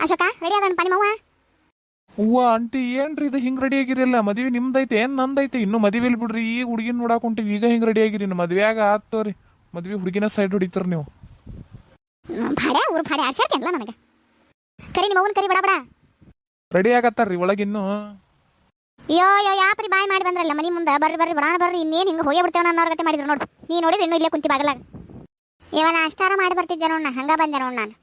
Ashoka ready ಆಗೋಣ ಪಾನಿ ಮಾವ ಅವ್ವ ಆಂಟಿ ಏನ್ರಿ ಇದು? ಹಿಂಗ್ ರೆಡಿ ಆಗಿರಲ್ಲ ಮದ್ವೆ ನಿಮ್ದೈತೆ ಏನ್ ನಂದೈತೆ? ಇನ್ನು ಮದ್ವೆಲಿ ಬಿಡ್ರಿ ಈಗ ಹುಡುಗಿನ ನೋಡಾಕ್ ಹೊಂಟಿವಿ ಈಗ ಹಿಂಗ್ ರೆಡಿ ಆಗಿರಿ ಇನ್ನು ಮದ್ವೆಯಾಗ ಆತ್ತೋರಿ ಮದ್ವೆ ಹುಡುಗಿನ ಸೈಡ್ ಹೊಡಿತೀರಿ ನೀವು. ಭಾಡ್ಯ ಊರು ಆಡ್ಸಾಡ್ತೇನಲ್ಲ ನನಗೆ. ಕರಿ ನಿಮ್ಮ ಅವ್ವನ ಕರಿ ಬಡ ಬಡ. ರೆಡಿ ಆಗತ್ತಾರ್ರಿ ಒಳಗಿನ್ನು ಅಯ್ಯೋ ಅಯ್ಯೋ ಯಾಪ್ರಿ ಬಾಯ್ ಮಾಡಿ ಬಂದ್ರಲ್ಲ ಮನಿ ಮುಂದೆ? ಬರ್ರಿ ಬರ್ರಿ ಬಡಾನ ಬರ್ರಿ ಇನ್ನೇನು ಹಿಂಗೆ ಹೋಗೇ ಬಿಡ್ತೇವೆ ಅನ್ನೋ ಗತೆ ಮಾಡಿದ್ರು ನೋಡಿ. ನೀ ನೋಡಿದ್ರೆ ಇನ್ನೂ ಇಲ್ಲೇ ಕುಂತಿ ಬಾಗಲಾಗ. ಇವನ ಅಷ್ಟಾರ ಮಾಡಿ ಬರ್ತಿದ್ದೆ ನೋಡ್ ನಾ ಹಂಗ ಬಂದೆ ನೋಡ್ ನಾನು.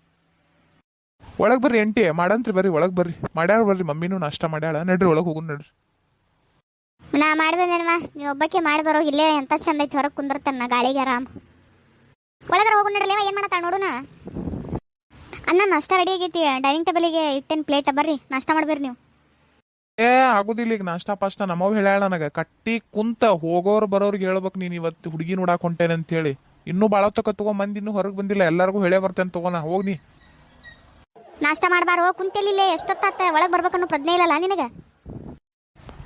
ಒಳಗ್ ಬರ್ರಿ ಎಂಟಿ ಮಾಡಂತ್ರಿ ಬರ್ರಿ ಒಳಗೆ ಬರ್ರಿ. ಮಾಡ್ಯಾರ ಬರ್ರಿ ಮಮ್ಮಿನೂ ನಾಷ್ಟ ಮಾಡ್ಯಾಳ. ನಡ್ರಿ ಒಳಗೆ ಹೋಗು ನಡ್ರಿ. ನಾ ಮಾಡಿ ಬಂದೇನವ ನೀವು ಒಬ್ಬಕ್ಕೆ ಮಾಡಿ ಬರೋ ಇಲ್ಲೇ ಎಂತ ಚಂದ ಐತಿ ಹೊರಗೆ ಕುಂದಿರ್ತಾನ ಗಾಳಿಗೆ ಆರಾಮ್. ಒಳಗರ ಹೋಗು ನಡ್ರಲ್ಲ ಏನು ಮಾಡತ್ತಾಳ ನೋಡುನ? ಅಣ್ಣ ನಾಷ್ಟ ರೆಡಿ ಆಗೈತಿ. ಡೈನಿಂಗ್ ಟೇಬಲಿಗೆ ಇಟ್ಟೇನು ಪ್ಲೇಟ್ ಬರ್ರಿ. ನಾಷ್ಟ ಮಾಡ್ಬೇರಿ ನೀವು. ಏ ಆಗುದಿಲ್ಲ ಈಗ ನಾಷ್ಟ ಪಾಷ್ಟ. ನಮ್ಮವ್ ಹೇಳ್ಯಾಳ ನನಗ ಕಟ್ಟಿ ಕುಂತ ಹೋಗೋರು ಬರೋರಿಗೆ ಹೇಳ್ಬೇಕು ನೀನು ಇವತ್ತು ಹುಡುಗಿ ನೋಡಾಕ್ ಹೊಂಟೇನೆ ಅಂತ ಹೇಳಿ ಇನ್ನೂ ಬಾಳ ತಕ ತಗೋ ಮಂದಿ ಇನ್ನೂ ಹೊರಗೆ ಬಂದಿಲ್ಲ. ಎಲ್ಲರಿಗೂ ಹೇಳೇ ಬರ್ತೇನೆ ತಗೋನ ಹೋಗ್ನಿ ನಾಷ್ಟ ಮಾಡಬಾರೋ? ಕುಂತಿಲ್ಲ ಎಷ್ಟೊತ್ತಾತ? ಒಳಗೆ ಬರ್ಬೇಕನ್ನೋ ಪ್ರಜ್ಞೆ ಇಲ್ಲಲ್ಲ ನಿನಗೆ?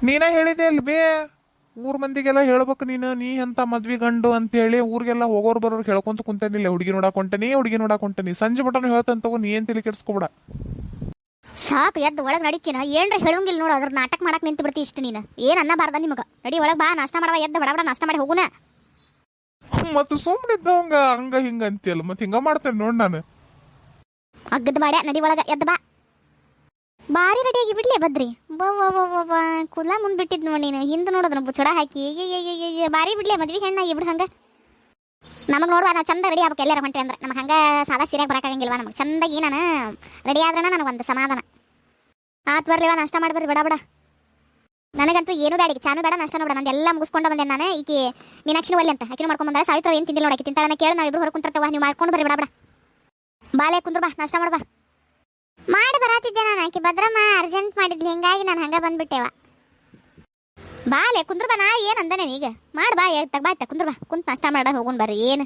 ನೀನೇ ಹೇಳಿದೆ ಅಲ್ ಬೇ ಊರ್ ಮಂದಿಗೆಲ್ಲ ಹೇಳ್ಬೇಕು ನೀನು ನೀ ಅಂತ ಮದ್ವಿ ಗಂಡು ಅಂತ ಹೇಳಿ ಊರಿಗೆಲ್ಲ ಹೋಗೋರು ಬರೋರು ಹೇಳ್ಕೊಂತ ಕುಂತಿಲ್ಲ ಹುಡುಗಿ ನೋಡಾಕೊಂಟನಿ ಹೊಂಟೇನಿ ಹುಡುಗಿ ನೋಡಾಕೊಂಟನಿ ಹೊಂಟೇನಿ ಸಂಜೆ ಮಟನ್ ಹೇಳ್ತಾನೆ ತಗೋ ನೀ ಏನ್ ತಲೆ ಕೆಡ್ಸ್ಕೊಬೇಡ. ಸಾಕು ಎದ್ದು ಒಳಗೆ ನಡಿತೀನ? ಏನ್ರ ಹೇಳಂಗಿಲ್ಲ ನೋಡು ಅದ್ರ ನಾಟಕ ಮಾಡಕ್ ನಿಂತು ಬಿಡ್ತಿ ಇಷ್ಟು ನೀನು. ಏನು ಅನ್ನಬಾರ್ದ ನಿಮಗೆ? ನಡಿ ಒಳಗೆ ಬಾ ನಾಷ್ಟ ಮಾಡವ ಎದ್ದು ಬಡ ಬಡ ನಾಷ್ಟ ಮಾಡಿ ಹೋಗುನ. ಮತ್ತು ಸುಮ್ಮನಿದ್ದವಂಗ ಹಂಗ ಹಿಂಗ ಅಂತೀಯಲ್ಲ. ಮತ್ತೆ ಹಿಂಗ ಮಾಡ್ತೇನೆ ನೋಡ್ ನಾನು. ಅಗ್ಗದ ಬಾಡ್ಯ ನಡಿ ಒಳಗ ಎದ್ದ ಬಾ. ಬಾರಿ ರೆಡಿಯಾಗಿ ಬಿಡ್ಲಿ ಬದ್ರಿ ಬಾ ಬಾ ಬಾ ಬಾ ಬಾ. ಕೂದಲ ಮುಂದ್ ಬಿಟ್ಟಿದ್ ನೋಡಿ ನೀನು. ಹಿಂದೆ ನೋಡೋದನ್ನ ಬುಚ್ಚಡ ಹಾಕಿ. ಬಾರಿ ಬಿಡ್ಲಿ ಮದ್ವಿ ಹೆಣ್ಣಾಗಿ ಬಿಡು ಹಂಗ. ನಮಗೆ ನೋಡುವ ನಾವು ಚಂದ ರೆಡಿ ಆಗ್ಬೇಕು ಎಲ್ಲರ ಹೊಂಟ್ರಿ ಅಂದ್ರೆ. ನಮಗೆ ಹಂಗ ಸಾದಾ ಸೀರೆಗೆ ಬರಕಾಗಂಗಿಲ್ವಾ ನಮಗೆ. ಚಂದಾಗಿ ನಾನು ರೆಡಿ ಆದ್ರಣ ಒಂದು ಸಮಾಧಾನ. ಆತ್ ಬರ್ಲಿವ ನಾಷ್ಟ ಮಾಡಿ ಬರ್ರಿ ಬಡ ಬಡ. ನನಗಂತೂ ಏನು ಬೇಡ ಚಾನು ಬೇಡ ನಷ್ಟ ಬೇಡ ನಂದು ಎಲ್ಲ ಮುಗಿಸ್ಕೊಂಡು ಬಂದೆ ನಾನು. ಈಕೆ ಮೀನಾಕ್ಷಿ ಒಲ್ಲಿ ಅಂತ. ಆಕಿನ ಮಾಡ್ಕೊಂಡು ಬಂದ್ರೆ ಸಾವಿತ್ರ ಏನು ತಿಂದಿಲ್ಲ ನೋಡಕ್ಕೆ ತಿಂತಾಳೆ ಕೇಳಿ ನಾವು ಇಬ್ರು ಹೊರ ಕುಂತಿರ್ತೇವ ನೀವು ಮಾಡ್ಕೊಂಡು ಬರ್ರಿ, ಬಡ ಬಡ. ಬಾಳೆ ಕುಂದ್ರ ಬಾ, ನಾಷ್ಟ ಮಾಡ್ಬಾ ಮಾಡಿ ಬರಾತಿದ್ದೆ ನಾನು, ಆಕಿ ಭದ್ರಮ್ಮ ಅರ್ಜೆಂಟ್ ಮಾಡಿದ್ಲಿ, ಹಿಂಗಾಗಿ ನಾನು ಹಂಗ ಬಂದ್ಬಿಟ್ಟೆವ ಬಾಲೆ ಕುಂದ್ರ ಬಾ, ನಾ ಏನು ಅಂದನೆ ಈಗ? ಮಾಡ್ ಬಾ ತಗ ಬಾ, ಆಯ್ತಾ, ಕುಂದ್ರ ಬಾ. ಕುಂತ ನಾಷ್ಟ ಮಾಡ ಹೋಗೋಣ ಬರ್ರಿ, ಏನು?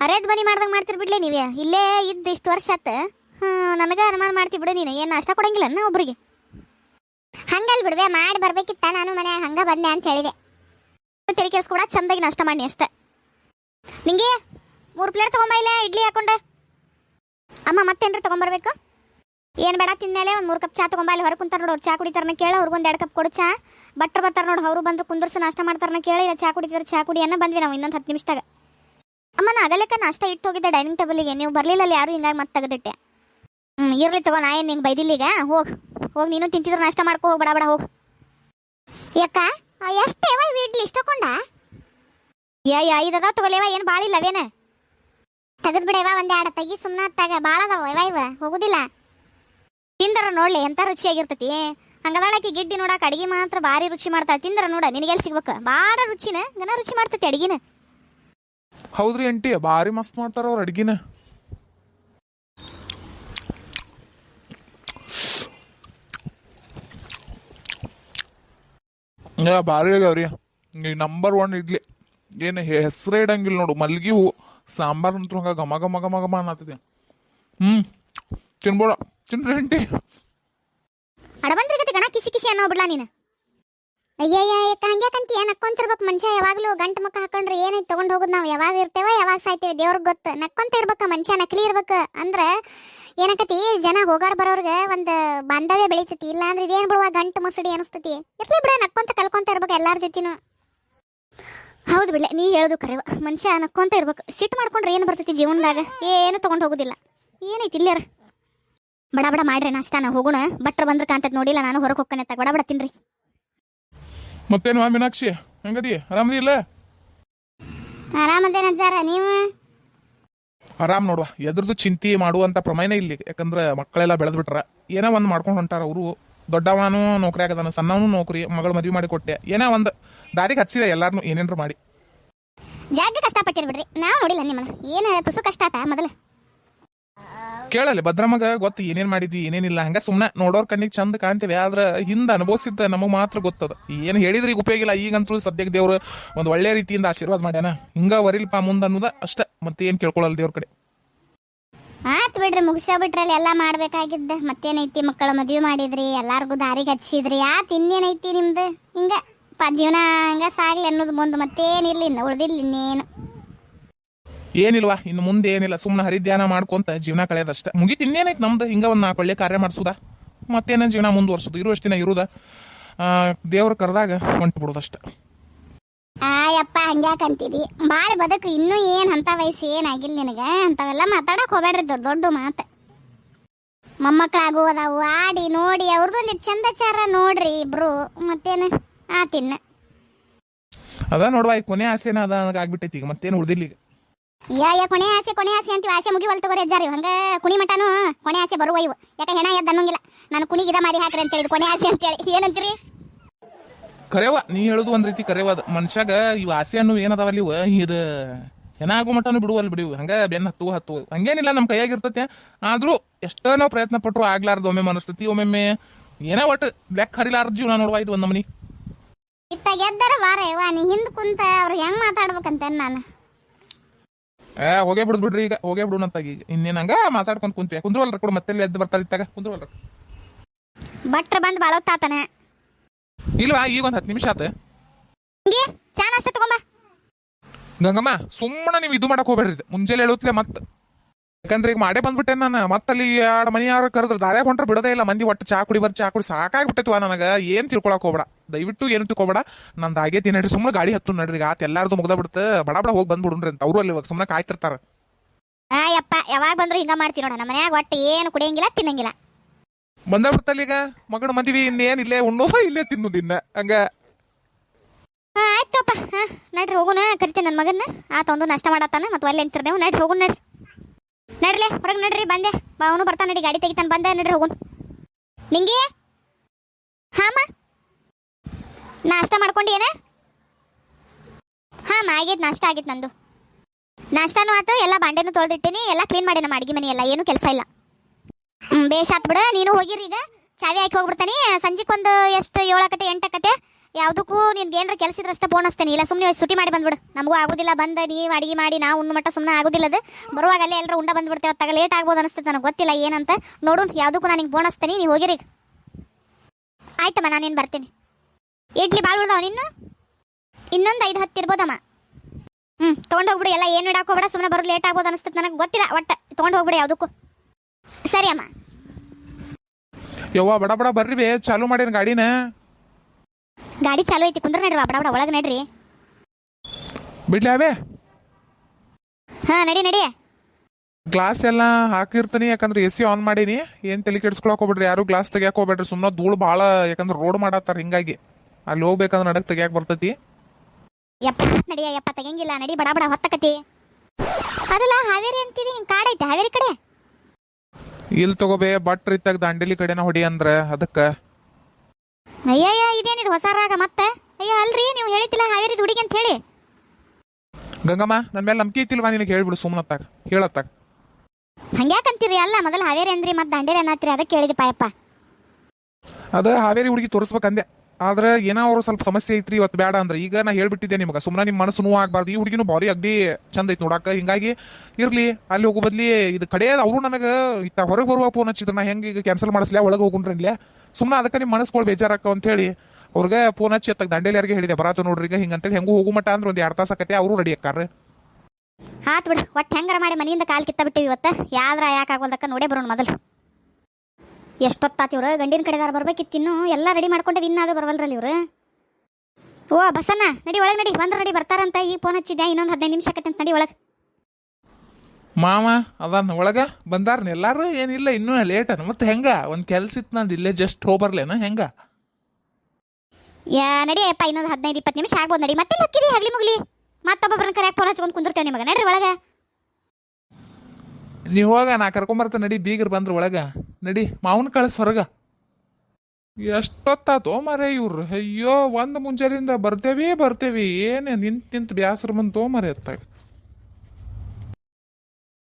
ಅರೇದ್ ಬನಿ ಮಾಡ್ದಂಗ ಮಾಡ್ತಿರ್ ಬಿಡ್ಲಿ ನೀವೇ, ಇಲ್ಲೇ ಇದ್ದು ಇಷ್ಟು ವರ್ಷ ಆತ. ಹ್ಮ್ ನನಗ ಅನುಮಾನ ಮಾಡ್ತಿ ಬಿಡು ನೀನು, ಏನು ನಾಷ್ಟ ಕೊಡಂಗಿಲ್ಲ ನಾ ಒಬ್ರಿಗೆ? ಹಂಗಲ್ ಬಿಡ್ವೆ, ಮಾಡಿ ಬರ್ಬೇಕಿತ್ತ, ನಾನು ಮನೆ ಹಂಗ ಬಂದೆ ಅಂತ ಹೇಳಿದೆ. ತಿಳಿ ಕೇಳಿಸ್ಕೊಡ ಚಂದಾಗಿ ನಾಷ್ಟ ಮಾಡಿ ಅಷ್ಟೇ. ನಿಂಗೆ ಮೂರು ಪ್ಲೇಟ್ ತಗೊಂಬ, ಇಲ್ಲ ಇಡ್ಲಿ ಹಾಕೊಂಡೆ. ಅಮ್ಮ ಮತ್ತೇನ್ರಿ ತಗೊಂಬರ್ಬೇಕು? ಏನು ಬೇಡ ತಿಂದ್ಮೇಲೆ ಒಂದು ಮೂರು ಕಪ್ ಚಾ ತಗೊಂಬ, ಅಲ್ಲಿ ಹೊರಗೆ ಕುಂತಾರ ನೋಡು ಚಾ ಕುಡಿತಾರನ ಕೇಳ ಅವ್ರಿಗೆ ಒಂದು ಎರಡು ಕಪ್ ಕೊಡು ಚಾ. ಬಟ್ರ್ ಬರ್ತಾರೆ ನೋಡು, ಅವರು ಬಂದು ಕುಂದರ್ಸಿ ನಾಷ್ಟ ಮಾಡ್ತಾರನ ಕೇಳಿ, ಇಲ್ಲ ಚಾ ಕುಡಿತಾರೆ ಚಾ ಕುಡಿ ಅನ್ನ ಬಂದ್ವಿ ನಾವು ಇನ್ನೊಂದು ಹತ್ತು ನಿಮಿಷದಾಗ. ಅಮ್ಮ, ನಾ ಅಗಲೇಕ ನಾಷ್ಟ ಇಟ್ಟು ಹೋಗಿದ್ದೆ ಡೈನಿಂಗ್ ಟೇಬಲಿಗೆ ನೀವು ಬರಲಿಲ್ಲ ಅಲ್ಲಿ ಯಾರು, ಹಿಂಗಾಗಿ ಮತ್ತೆ ತೆಗೆದಿಟ್ಟೆ. ಹ್ಞೂ ಇರ್ಲಿ ತಗೋ, ನಾ ಏನು ನಿಂಗೆ ಬೈದಿಲ್ಲ ಈಗ, ಹೋಗಿ ಹೋಗಿ, ನೀನು ತಿಂತಿದ್ರೆ ನಾಷ್ಟ ಮಾಡ್ಕೋ, ಹೋಗಿ, ಬಡ ಬಡ, ಹೋಗಿ. ಯಾಕ? ಎಷ್ಟೇ ಇಡ್ಲಿ ಇಷ್ಟಕೊಂಡ ಏ ಯಾ ಇದದ ತಗೋಲೇವ ಏನು ಬಾಳಿಲ್ಲವೇನ ತೆಗೆದ್ ಬಿಡವ ಒಂದ್ ಆಡ ತೆಗಿ ಸುಮ್ಮನ ತಗ. ಭಾಳ ಅದಾವ ಇವ ಇವ. ಹೋಗುದಿಲ್ಲ. ತಿಂದರ ನೋಡ್ಲಿ ಎಂತ ರುಚಿಯಾಗಿರ್ತತಿ ಹಂಗದಾಳಕಿ ಗಿಡ್ಡಿ ನೋಡಕ್ ಅಡಿಗೆ ಮಾತ್ರ ಭಾರಿ ರುಚಿ ಮಾಡ್ತಾಳೆ. ತಿಂದರ ನೋಡ ನಿನಗೆಲ್ಲಿ ಸಿಗ್ಬೇಕು? ಭಾಳ ರುಚಿನ, ಗನ ರುಚಿ ಮಾಡ್ತತಿ ಅಡಿಗಿನ. ಹೌದ್ರಿ ಅಂಟಿ ಭಾರಿ ಮಸ್ತ್ ಮಾಡ್ತಾರ ಅವ್ರ ಅಡ್ಗಿನ. ಭಾರಿ ಆಗ್ಯಾವ್ರಿ. Number one idli. ಏನು, ಹೆಸರೇ ಇಡಂಗಿಲ್ಲ ನೋಡು, ಮಲ್ಗಿ ಹೂ. ಸಾಂಬಾರ್ ಅಂತೂ ಹಂಗೆ ಘಮ ಘಮ ಘಮ ಘಮ ಅನ್ನತ್ತದ ಹ್ಞೂ ತಿನ್ಬೋಡ. ತಿನ್ರಿ ಅಡಬಂದ್ರೆ ಅಡಬಂದ್ರಿಗತಿ ಗಣ ಕಿಸಿ ಕಿಸಿ ಅನ್ನೋ ಬಿಡ್ಲಾ ನೀನು. ಅಯ್ಯಯ್ಯ ಯಾಕ ಹಂಗ್ಯಾಕಂತ ಏನು ನಕ್ಕೊಂತಿರ್ಬೇಕು ಮನುಷ್ಯ ಯಾವಾಗಲೂ. ಗಂಟು ಮುಖ ಹಾಕೊಂಡ್ರೆ ಏನೈತೆ ತೊಗೊಂಡು ಹೋಗೋದು ನಾವು ಯಾವಾಗ ಇರ್ತೇವೋ ಯಾವಾಗ ಸಾಯ್ತೇವೆ ದೇವ್ರಿಗೆ ಗೊತ್ತು. ನಕ್ಕೊಂತ ಇರ್ಬೇಕು ಮನುಷ್ಯ, ನಕಲಿ ಇರ್ಬೇಕು. ಅಂದ್ರೆ ಏನಕತಿ, ಜನ ಹೋಗಾರ ಬರೋರ್ಗೆ ಒಂದು ಬಾಂಧವ್ಯ ಬೆಳಿತೈತಿ. ಇಲ್ಲ ಅಂದ್ರೆ ಇದೇನ್ ಬಿಡುವ ಗಂಟು ಮುಸುಡಿ ಅನಿಸ್ತತಿ. ಇರ್ಲಿ ಬಿಡ, ನಕ್ಕೊಂತ ಕಲ್ಕೊಂತ ಇರ್ಬೇಕು ಎಲ್ಲಾರ ಜೊತಿನೂ. ಹೌದು ಬಿಡ್ಲೆ ನೀ ಹೇಳುದು ಕರೆವ. ಮನುಷ್ಯ ನಕ್ಕೊಂತ ಇರ್ಬೇಕು. ಸಿಟ್ಟು ಮಾಡ್ಕೊಂಡ್ರೆ ಏನು ಬರ್ತೈತಿ ಜೀವನದಾಗ? ಏನು ತಗೊಂಡ್ ಹೋಗುದಿಲ್ಲ ಏನೈತಿ ಇಲ್ಲಾರ ಬಡ ಬಡ ಮಾಡ್ರಿ ನಾ ಹೋಗೋಣ. ಬಟ್ರ ಬಂದ್ರ ಕಾಂತದ್ ನೋಡಿಲ್ಲ ನಾನು ಹೊರಗೆ ಹೋಗ್ತಾನೆ ತಗ ಬಡ ಬಡ ತಿನ್ರಿ. ಮತ್ತೇನು ಮೀನಾಕ್ಷಿ? ಹೆಂಗದಿ? ಆರಾಮದಿ ಇಲ್ಲ? ಆರಾಮದೇನ ಅಜ್ಜಾರ ನೀವು? ಆರಾಮ್ ನೋಡುವ ಎದ್ರದ್ದು ಚಿಂತೆ ಮಾಡುವಂತ ಪ್ರಮಾಣ ಇಲ್ಲಿ. ಯಾಕಂದ್ರೆ ಮಕ್ಕಳೆಲ್ಲ ಬೆಳೆದ್ ಬಿಟ್ರ ಏನೋ ಒಂದು ಮಾಡ್ಕೊಂಡು ಹೊಂಟಾರ ಅವರು. ದೊಡ್ಡವನು ನೌಕರಿ ಆಗದಾನ ಸಣ್ಣವನು ನೌಕರಿ ಮಗಳು ಮದುವೆ ಮಾಡಿ ಕೊಟ್ಟೆ. ಏನೋ ಒಂದ್ ದಾರಿಗೆ ಹಚ್ಚಿದೆ ಎಲ್ಲಾರನು ಏನೇನ್ರು ಮಾಡಿ. ಜಾಗ ಕಷ್ಟಪಟ್ಟಿರ್ ಬಿಡ್ರಿ. ನಾವು ನೋಡಿಲ್ಲ ನಿಮ್ಮನ್ನ. ಏನು ತುಸು ಕಷ್ಟ ಆತ ಮೊದಲ. ಕೇಳಲಿ ಭದ್ರಮಗ ಗೊತ್ತು ಏನೇನ್ ಮಾಡಿದ್ವಿ ಏನೇನಿಲ್ಲ. ಹಂಗ ಸುಮ್ಮನೆ ನೋಡೋರ್ ಕಣ್ಣಿಗೆ ಚಂದ ಕಾಣ್ತೀವಿ ಆದ್ರ ಹಿಂದ ಅನುಭವಿಸಿದ್ದ ನಮಗ್ ಮಾತ್ರ ಗೊತ್ತದ. ಏನ್ ಹೇಳಿದ್ರೆ ಈಗ ಉಪಯೋಗ ಇಲ್ಲ ಈಗಂತೂ ಸದ್ಯಕ್ಕೆ ದೇವ್ರು ಒಂದು ಒಳ್ಳೆ ರೀತಿಯಿಂದ ಆಶೀರ್ವಾದ ಮಾಡ್ಯಾನ. ಹಿಂಗ ವರಿಲ್ಪ ಮುಂದ ಅನ್ನೋದ ಅಷ್ಟ ಮತ್ತೆ ಏನ್ ಕೇಳ್ಕೊಳಲ್ಲ ದೇವ್ರ ಕಡೆ. ಆತ್ ಬಿಡ್ರಿ ಮುಗಿಸ ಎಲ್ಲಾ ಎಲ್ಲ ಮಾಡ್ಬೇಕಾಗಿದ್ದ. ಮತ್ತೇನೈತಿ ಮಕ್ಕಳ ಮದ್ವೆ ಮಾಡಿದ್ರಿ ಎಲ್ಲಾರ್ಗು ದಾರಿಗೆ ಹಚ್ಚಿದ್ರಿ. ಆತ್ ಇನ್ನೇನೈತಿ ನಿಮ್ದು? ಹಿಂಗ. ಪ ಜೀವನ ಹಂಗ ಸಾಗ್ಲಿ ಅನ್ನೋದು ಮುಂದೆ ಮತ್ತೇನಿರ್ಲಿ ಇನ್ನು ಉಳ್ದಿರ್ಲಿ ಇನ್ನೇನು. ಏನಿಲ್ವಾ ಇನ್ನು ಮುಂದೆ ಏನಿಲ್ಲ ಸುಮ್ಮನೆ ಹರಿಧ್ಯಾನ ಮಾಡ್ಕೊಂತ ಜೀವನ ಕಳೆಯೋದಷ್ಟೇ. ಮುಗಿತು ಇನ್ನೇನೈತೆ ನಮ್ದು? ಹಿಂಗ ಒಂದು ನಾಲ್ಕು ಒಳ್ಳೆ ಕಾರ್ಯ ಮಾಡಿಸೋದ? ಮತ್ತೇನ ಜೀವನ ಮುಂದುವರ್ಸೋದು? ಇರುವಷ್ಟು ದಿನ ಇರುದ? ದೇವ್ರ ಕರೆದಾಗ ಹೊಂಟು ಬಿಡೋದಷ್ಟೆ. ಆಯಪ್ಪ ಹಂಗ್ಯಾಕ್ ಅಂತೀರಿ ಭಾಳ ಬದುಕು ಇನ್ನೂ ಏನು ಅಂತ ವಯಸ್ಸು ಏನಾಗಿಲ್ಲ ನಿನಗೆ? ಅಂಥವೆಲ್ಲ ಮಾತಾಡಕ್ ಹೋಗ್ಬೇಡ್ರಿ ದೊಡ್ಡ ದೊಡ್ಡ ಮಾತು. ಮೊಮ್ಮಕ್ಕಳಾಗು ಅದಾವು ಆಡಿ ನೋಡಿ ಅವ್ರದ್ದೊಂದು ಚಂದಚಾರ ನೋಡ್ರಿ ಇಬ್ರು. ಮತ್ತೇನು? ಆತಿನ್ನ ಅದ ನೋಡುವ ಈ ಕೊನೆ ಆಸೆನ ಅದ ಆಗ್ಬಿಟ್ಟೈತಿ ಈಗ ಮತ್ತೇನು ಉಳ್ದಿಲ್ಲ ಈಗ. ಯಾ ಯಾ ಕೊನೆ ಆಸೆ ಕೊನೆ ಆಸೆ ಅಂತೀವಿ ಆಸೆ ಮುಗಿ ಹೊಲ್ ತಗೋರಿ ಅಜ್ಜಾರಿ ಹಂಗ ಕುಣಿ ಮಟನು ಕೊನೆ ಆಸೆ ಬರುವ ಇವು. ಯಾಕೆ ಹೆಣ ಎದ್ದ ಅನ್ನೋಂಗಿಲ್ಲ ನಾನು ಕುಣಿಗಿದ ಮಾರಿ ಹಾಕ್ರಿ ಅಂತೇಳಿ ಹೇಳಿದ್ ಕೊನೆ ಆಸೆ ಅಂತೇಳಿ. ಏನಂತೀರಿ? ಕರೆವ ನೀ ಹೇಳುದು ಒಂದ್ ರೀತಿ ಕರೆವದ ಮನುಷ್ಯಾಗ ಇವು ಆಸೆ ಅನ್ನು ಏನದಾವಲ್ಲಿ ಇವು? ಇದು ಏನಾಗೋ ಮಟನು ಬಿಡುವಲ್ಲಿ ಬಿಡಿವು ಹಂಗ ಬೆನ್ ಹತ್ತು ಹತ್ತು ಹಂಗೇನಿಲ್ಲ ನಮ್ಮ ಕೈಯಾಗ ಇರ್ತತೆ. ಆದ್ರೂ ಎಷ್ಟೋ ನಾವು ಪ್ರಯತ್ನ ಪಟ್ರು ಆಗ್ಲಾರ್ದು ಒಮ್ಮೆ ಮನಸ್ಥಿತಿ ಒಮ್ಮೊಮ್ಮೆ ಏನೋ ಒಟ್ಟು ಲೆಕ್ಕ ಹರಿಲಾರ್ದ ಜೀವನ ನೋಡುವ ಇದು ಒಂದ್ ನಮನಿ. ಇತ್ತ ಗೆದ್ದರ ವಾರ ಯವ್ವ ನೀ ಹಿಂದ್ ಕುಂತ ಅವ್ರು ಹೆಂಗ್ ಮಾತಾಡ್ಬೇಕಂತ ನಾನು. ಏ ಹೋಗೇ ಬಿಡುದ್ ಬಿಡ್ರಿ ಈಗ ಹೋಗೇ ಬಿಡು ಈಗ. ಇನ್ನೇನ್ ಹಂಗ ಮಾತಾಡ್ಕೊಂತ ಕುಂತ್ವಿ ಕುಂದ್ರವಲ್ರ ಕೂಡ ಮತ್ತೆ ಎದ್ದು ಬರ್ತಾರೆ ಇತ್ತಾಗ? ಕುಂದ್ರವಲ್ರ ಭಟ್ರ ಬಂದು ಬಾಳೋತ್ತಾತನ ಇಲ್ವಾ ಈಗ ಒಂದ್ ಹತ್ತು ನಿಮಿಷ ಆತ. ಹಿಂಗೆ ಚಾ ನಾಷ್ಟ ತಗೊಂಬ ಗಂಗಮ್ಮ ಸುಮ್ಮನೆ ನೀವು ಇದು ಮಾಡಕ್ ಹೋಗ್ಬೇಡ್ರಿ. ಮುಂಜಾನೆ ಹೇಳುತ್ತಲೇ ಮತ್ತೆ. ಯಾಕಂದ್ರೆ ಈಗ ಮಾಡೇ ಬಂದ್ಬಿಟ್ಟೆ ನಾನು. ಮತ್ತಲ್ಲಿ ಎರಡು ಮನಿ ಯಾರು ಕರೆದ್ರೆ. ದಾರ್ಯಾಗ ಹೊಂಟ್ರೆ ಬಿಡೋದೇ ಇಲ್ಲ. ಮಂದಿ ಒಟ್ಟು ಚಾ ಕುಡಿ ಬರ್ ಚಾ ಕುಡಿ. ಸಾಕಾಗ್ಬಿಟ್ಟೈತಿವ ನನಗೆ. ಏನು ತಿಳ್ಕೊಳಕ್ ಹೋಗ್ಬೇಡ. ದಯವಿಟ್ಟು ಏನು ತಿಳ್ಕೊಬೇಡ. ನಂದು ಆಗೈತಿ ನಡ್ರಿ. ಸುಮ್ಮನೆ ಗಾಡಿ ಹತ್ತು ನಡ್ರಿ. ಆತ ಎಲ್ಲಾರ್ದು ಮುಗ್ದ ಬಿಡುತ್ತೆ ಬಡ ಬಡ ಹೋಗಿ ಬಂದ್ಬಿಡ್ರಿ ಅಂತ. ಅವರು ಅಲ್ಲಿ ಸುಮ್ಮನೆ ಕಾಯ್ತಿರ್ತಾರ. ಆಯಪ್ಪ ಯಾವಾಗ ಬಂದ್ರು ಹಿಂಗ ಮಾಡ್ತೀವಿ ನೋಡ. ನಮ್ಮ ಮನ್ಯಾಗ ಒಟ್ಟು ಏನು ಕುಡಿಯಂಗಿಲ್ಲ ತಿನ್ನಂಗಿಲ್ಲ. ಬಂದ ಬಿಡ್ತಲ್ಲ ಈಗ. ಮಗನ ಮದ್ವಿ ಇನ್ನೇನ್ ಇಲ್ಲೇ ಉಣ್ಣೋದ ಇಲ್ಲೇ ತಿನ್ನೋದು ಇನ್ನ ಹಂಗ. ಹಾ ಆಯ್ತಪ್ಪ. ಹಾ ನಡ್ರಿ ಹೋಗುನ ಕರಿತೀನಿ ನನ್ನ ಮಗನ್ನ. ಆತ ಒಂದು ನಷ್ಟ ಮಾಡತ್ತಾನ. ಮತ್ತೆ ಅಲ್ಲಿ ಅಂತೀರಿ ನೀವು ನಡ್ರಿ ಹೋಗುನ್ ನಡ್ರಿ. ನಡ್ರಿ ಹೊರಗೆ ನಡ್ರಿ ಬಂದೆ. ಅವನು ಬರ್ತಾನೆ ನಡಿ. ಗಾಡಿ ತೆಗಿತಾನೆ. ಬಂದೆ ನಡ್ರಿ ಹೋಗುನ್ ನಿಂಗಿ? ಹಾಮ? ನಾಷ್ಟ ಮಾಡ್ಕೊಂಡು ಏನ? ಹಾಂ, ಆಗೈತೆ, ನಾಷ್ಟ ಆಗೈತೆ ನಂದು. ನಾಷ್ಟಾನು ಆತು, ಎಲ್ಲ ಬಾಂಡೆನೂ ತೊಳೆದಿಟ್ಟಿನಿ, ಎಲ್ಲ ಕ್ಲೀನ್ ಮಾಡಿ ನಮ್ಮ ಅಡಿಗೆ ಮನೆ ಎಲ್ಲ ಏನು ಕೆಲಸ ಇಲ್ಲ. ಹ್ಞೂ ಬಿಡ, ನೀನು ಹೋಗಿರಿ ಈಗ. ಚಾವಿ ಹಾಕಿ ಹೋಗ್ಬಿಡ್ತಾನೆ ಸಂಜೆಗೊಂದು ಎಷ್ಟು ಏಳಕತೆ ಎಂಟಕತೆ ಯಾವುದಕ್ಕೂ ನಿನ್ಗೆ ಏನಾರ ಕೆಲಸ ಇದ್ರೆ ಅಷ್ಟೇ ಫೋನ್ ಹಚ್ತೇನೆ. ಇಲ್ಲ ಸುಮ್ಮನೆ ಸುಟಿ ಮಾಡಿ ಬಂದ್ಬಿಡು. ನಮಗೂ ಆಗೋದಿಲ್ಲ, ಬಂದ, ನೀವು ಅಡಿಗೆ ಮಾಡಿ, ನಾವು ಉಣ್ಣು ಮಟ್ಟ ಸುಮ್ಮನೆ ಆಗೋದಿಲ್ಲ ಅದು. ಬರುವಾಗ ಅಲ್ಲೇ ಎಲ್ಲರೂ ಉಂಡ ಬಂದ್ಬಿಡ್ತೇವೆ ಅತ್ತಾಗ ಲೇಟ್ ಆಗ್ಬೋದು ಅನಿಸ್ತದೆ ನನಗೆ, ಗೊತ್ತಿಲ್ಲ ಏನಂತ. ನೋಡು ಯಾವುದಕ್ಕೂ ನಾನು ನಿಂಗೆ ನೀವು ಹೋಗಿರಿ. ಆಯ್ತಮ್ಮ, ನಾನೇನು ಬರ್ತೀನಿ. ಇಡ್ಲಿ ಭಾಳ ಉಳ್ದಾವ ನಿನ್ನ? ಇನ್ನೊಂದು ಐದು ಹತ್ತು ಇರ್ಬೋದಮ್ಮ. ಹ್ಞೂ ತೊಗೊಂಡು ಹೋಗ್ಬಿಡು ಎಲ್ಲ ಏನು ಇಡಾಕೋಬೇಡ ಸುಮ್ಮನೆ ಬರೋದು ಲೇಟ್ ಆಗ್ಬೋದು ಅನಿಸ್ತದೆ ನನಗೆ ಗೊತ್ತಿಲ್ಲ ಒಟ್ಟು ತೊಗೊಂಡು ಹೋಗ್ಬಿಡಿ ಯಾವುದಕ್ಕೂ. ಸರಿ ಅಮ್ಮ. ಯವ್ವ ಬಡ ಬಡ ಬರ್ರಿ ಬೇ ಚಾಲು ಮಾಡ್ಯಾನ ಗಾಡಿನ. ಗಾಡಿ ಚಾಲು ಐತಿ ಕುಂದ್ರ ನಡ್ರಿ ಬಡ ಬಡ ಒಳಗೆ ನಡ್ರಿ. ಬಿಡ್ಲಿ ಅವೇ ಹಾಂ ನಡಿ ನಡಿ. ಗ್ಲಾಸ್ ಎಲ್ಲ ಹಾಕಿರ್ತೀನಿ ಯಾಕಂದ್ರೆ ಎ ಸಿ ಆನ್ ಮಾಡೀನಿ. ಏನು ತಲೆ ಕೆಡ್ಸ್ಕೊಳಕ್ ಹೋಗ್ಬಿಡ್ರಿ ಯಾರು ಗ್ಲಾಸ್ ತೆಗಿಯಕ್ ಹೋಗ್ಬೇಡ್ರಿ ಸುಮ್ಮನೆ ಧೂಳು ಭಾಳ ಯಾಕಂದ್ರೆ ರೋಡ್ ಮಾಡತ್ತಾರ ಹಿಂಗಾಗಿ. ಅಲ್ಲಿ ಹೋಗ್ಬೇಕಂದ್ರೆ ನಡಕ್ ತೆಗಿಯಕ್ ಬರ್ತೈತಿ. ಯಪ್ಪ ನಡಿಯ ಯಪ್ಪ ತೆಗಿಯಂಗಿಲ್ಲ ನಡಿ ಬಡ ಬಡ ಹೊತ್ತಕತಿ ಅದಲ್ಲ ಹಾವೇರಿ ಅಂತೀರಿ ಹಿಂಗ್ ಕಾಡೈತೆ ಐತೆ ಹಾವೇರಿ ಕಡೆ? ಇಲ್ಲಿ ತಗೋಬೇ ಬಟ್ರ್ ಇತ್ತಾಗ ದಾಂಡೇಲಿ ಕಡೆನ ಹೊಡಿ ಅಂದ್ರ ಅದಕ್ಕ. ಅಯ್ಯಯ್ಯ ಇದೇನಿದು ಹೊಸ ರಾಗ ಮತ್ತೆ? ಅಯ್ಯೋ ಅಲ್ರಿ ನೀವು ಹೇಳಿದ್ದಿಲ್ಲ ಹಾವೇರಿ ಹುಡುಗಿ ಅಂತ ಹೇಳಿ. ಗಂಗಮ್ಮ ನನ್ ಮೇಲೆ ನಂಬಿಕೆ ಇತ್ತಿಲ್ವಾ ನಿನಗೆ? ಹೇಳ್ಬಿಡು ಸುಮ್ಮನತ್ತಾಗ ಹೇಳತ್ತಾಗ. ಹಂಗ್ಯಾಕಂತೀರಿ ಅಲ್ಲ ಮೊದಲು ಹಾವೇರಿ ಅಂದ್ರಿ ಮತ್ತೆ ದಾಂಡೇಲಿ ಅನ್ನತ್ರಿ ಅದಕ್ಕೆ ಹೇಳಿದೆ ಪಾಯಪ್ಪ. ಅದ ಹಾವೇರಿ ಹುಡುಗಿ ತೋರಿಸ್ಬೇಕಂದೆ. ಆದ್ರೆ ಏನೋ ಅವ್ರು ಸ್ವಲ್ಪ ಸಮಸ್ಯೆ ಐತ್ರಿ ಇವತ್ತು ಬೇಡ ಅಂದ್ರೆ. ಈಗ ನಾ ಹೇಳ್ಬಿಟ್ಟಿದ್ದೆ ನಿಮಗೆ ಸುಮ್ಮನೆ ನಿಮ್ಮ ಮನಸ್ಸು ನೋವು ಆಗ್ಬಾರ್ದು. ಈ ಹುಡುಗಿನೂ ಬಾರಿ ಅಗ್ದಿ ಚಂದ ಐತಿ ನೋಡಾಕ ಹಿಂಗಾಗಿ ಇರ್ಲಿ, ಅಲ್ಲಿ ಹೋಗೋ ಬದ್ಲಿ ಇದು ಕಡೆ ಅವರು ನನಗೆ ಇತ್ತ ಹೊರಗೆ ಬರುವ ಫೋನ್ ಹಚ್ಚಿದ್ರು. ನಾ ಹೆಂಗೆ ಈಗ ಕ್ಯಾನ್ಸಲ್ ಮಾಡಿಸ್ಲಿ ಒಳಗೆ ಹೋಗುಣ್ರಿ ಇಲ್ಲೇ. ಸುಮ್ಮನೆ ಅದಕ್ಕೆ ನಿಮ್ಮ ಮನಸ್ಸುಗಳು ಬೇಜಾರಾಕ ಅಂತೇಳಿ ಅವ್ರಿಗೆ ಫೋನ್ ಹಚ್ಚಿ ಅತ್ತಾಗ ದಂಡೇಲಿಯರಿಗೆ ಹೇಳಿದೆ, ಬರಾತು ನೋಡ್ರಿ ಈಗ ಹಿಂಗಂತೇಳಿ. ಹೆಂಗೂ ಹೋಗು ಮಟ್ಟ ಅಂದ್ರೆ ಒಂದು ಎರಡು ತಾಸು ಆಕತೆ ಅವರು ರೆಡಿ ಆಕಾರ ಹಾತ್ ಬಿಡು, ಒಟ್ಟು ಹೆಂಗಾರ ಮಾಡಿ ಮನೆಯಿಂದ ಕಾಲು ಕಿತ್ತ ಬಿಟ್ಟಿವಿ ಇವತ್ತು. ಯಾವ್ದ್ರ ಯಾಕಾಗೋದಕ್ಕ ನೋಡೇ ಬರೋಣ ಮೊದಲು. ಎಷ್ಟೊತ್ತಾತಿ ಇವ್ರು? ಗಂಡಿನ ಕಡೆದಾರ ಬರ್ಬೇಕಿತ್ತು ಇನ್ನು. ಎಲ್ಲ ರೆಡಿ ಮಾಡ್ಕೊಂಡೆ ಇನ್ನಾದ್ರೂ ಬರವಲ್ರಲ್ಲಿ ಇವ್ರು. ಓ ಬಸ್ಸನ್ನ ನಡಿ ಒಳಗೆ ನಡಿ. ಬಂದ್ರೆ ನಡಿ ಬರ್ತಾರಂತ ಈಗ ಫೋನ್ ಹಚ್ಚಿದ್ದೆ ಇನ್ನೊಂದು ಹದಿನೈದು ನಿಮಿಷ ಆಕತ್ತೆ ಅಂತ ನಡಿ ಒಳಗೆ. ಮಾವ ಅದಾನ ಒಳಗ? ಬಂದಾರನ ಎಲ್ಲಾರು? ಏನಿಲ್ಲ ಇನ್ನೂ ಲೇಟ್ ಅನ. ಮತ್ತೆ ಹೆಂಗ? ಒಂದು ಕೆಲ್ಸ ಇತ್ತು ನಾನು ಇಲ್ಲೇ ಜಸ್ಟ್ ಹೋಗ್ಬರ್ಲೇನ ಹೆಂಗ? ಯಾ ನಡಿಯಪ್ಪ ಇನ್ನೊಂದು ಹದಿನೈದು ಇಪ್ಪತ್ತು ನಿಮಿಷ ಆಗ್ಬೋದು ನಡಿ. ಮತ್ತೆ ಲಕ್ಕಿರಿ ಹಗ್ಲಿ ಮುಗ್ಲಿ. ಮತ್ತೊಬ್ಬೊಬ್ಬರನ್ನ ಕರೆಕ್ ಫೋನ್ ಹಚ್ಕೊಂಡು ಕುಂದಿರ್ತೇವೆ ನಿಮಗೆ. ನಡ್ರಿ ಒಳಗೆ. ನೀವು ಹೋಗ ನಾ ಕರ್ಕೊಂಬರ್ತ ನಡಿ ಬೀಗರ್ ಬಂದ್ರ ಒಳಗ. ನಡಿ, ಮಾವನ ಕಳಿಸ್ ಹೊರಗ. ಎಷ್ಟೊತ್ತಾತೋ ಮರೆ ಇವ್ರು. ಅಯ್ಯೋ, ಒಂದು ಮುಂಜಾನಿಂದ ಬರ್ತೇವಿ ಬರ್ತೇವಿ. ಏನೇ ನಿಂತ್ ನಿಂತ್ ಬ್ಯಾಸರ ಬಂತೋ ಮರೆ ಎತ್ತಾಗ